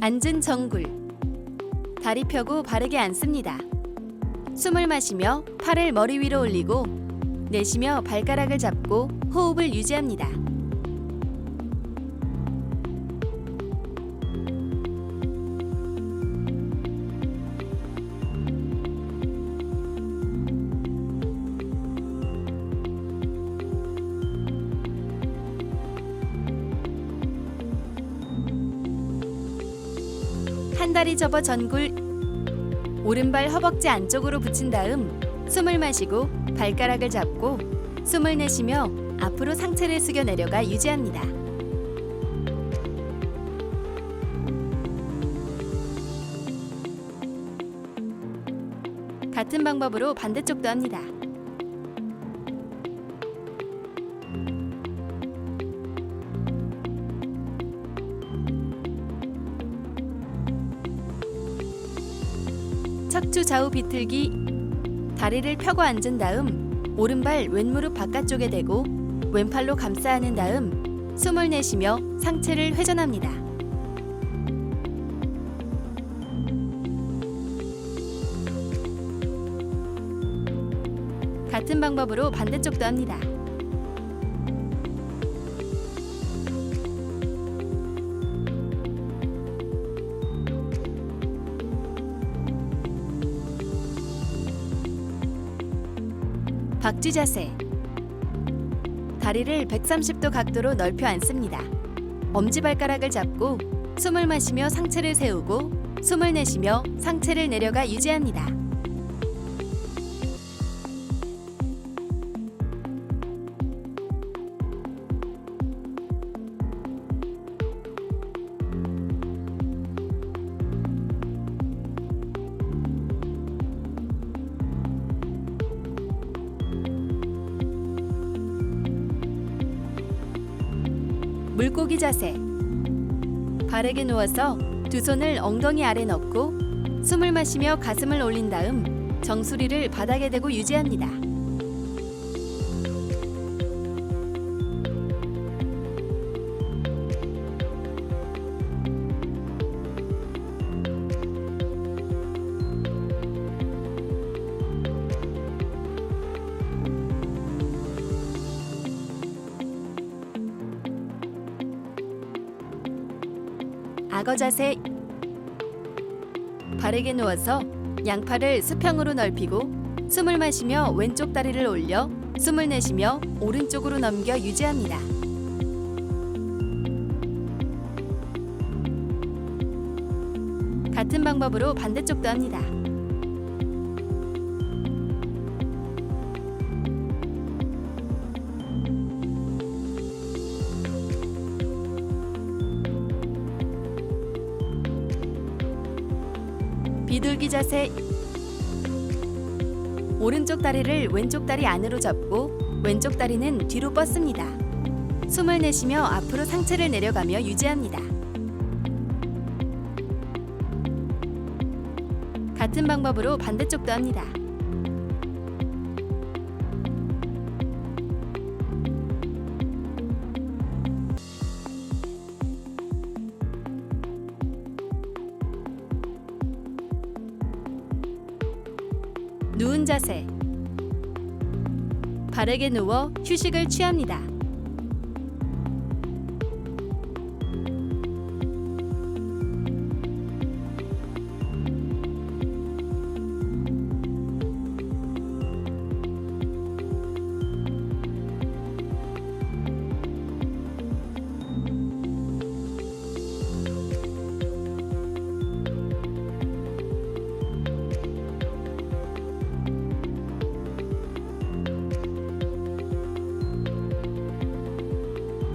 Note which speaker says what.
Speaker 1: 앉은 정굴. 다리 펴고 바르게 앉습니다. 숨을 마시며 팔을 머리 위로 올리고 내쉬며 발가락을 잡고 호흡을 유지합니다. 한 다리 접어 전굴 오른발 허벅지 안쪽으로 붙인 다음 숨을 마시고 발가락을 잡고 숨을 내쉬며 앞으로 상체를 숙여 내려가 유지합니다. 같은 방법으로 반대쪽도 합니다. 척추 좌우 비틀기 다리를 펴고 앉은 다음 오른발 왼무릎 바깥쪽에 대고 왼팔로 감싸 안은 다음 숨을 내쉬며 상체를 회전합니다. 같은 방법으로 반대쪽도 합니다. 박쥐 자세. 다리를 130도 각도로 넓혀 앉습니다. 엄지발가락을 잡고 숨을 마시며 상체를 세우고 숨을 내쉬며 상체를 내려가 유지합니다. 물고기 자세. 바르게 누워서 두 손을 엉덩이 아래 넣고 숨을 마시며 가슴을 올린 다음 정수리를 바닥에 대고 유지합니다. 악어 자세 바르게 누워서 양팔을 수평으로 넓히고 숨을 마시며 왼쪽 다리를 올려 숨을 내쉬며 오른쪽으로 넘겨 유지합니다. 같은 방법으로 반대쪽도 합니다. 비둘기 자세 오른쪽 다리를 왼쪽 다리 안으로 접고 왼쪽 다리는 뒤로 뻗습니다. 숨을 내쉬며 앞으로 상체를 내려가며 유지합니다. 같은 방법으로 반대쪽도 합니다. 누운 자세. 바르게 누워 휴식을 취합니다.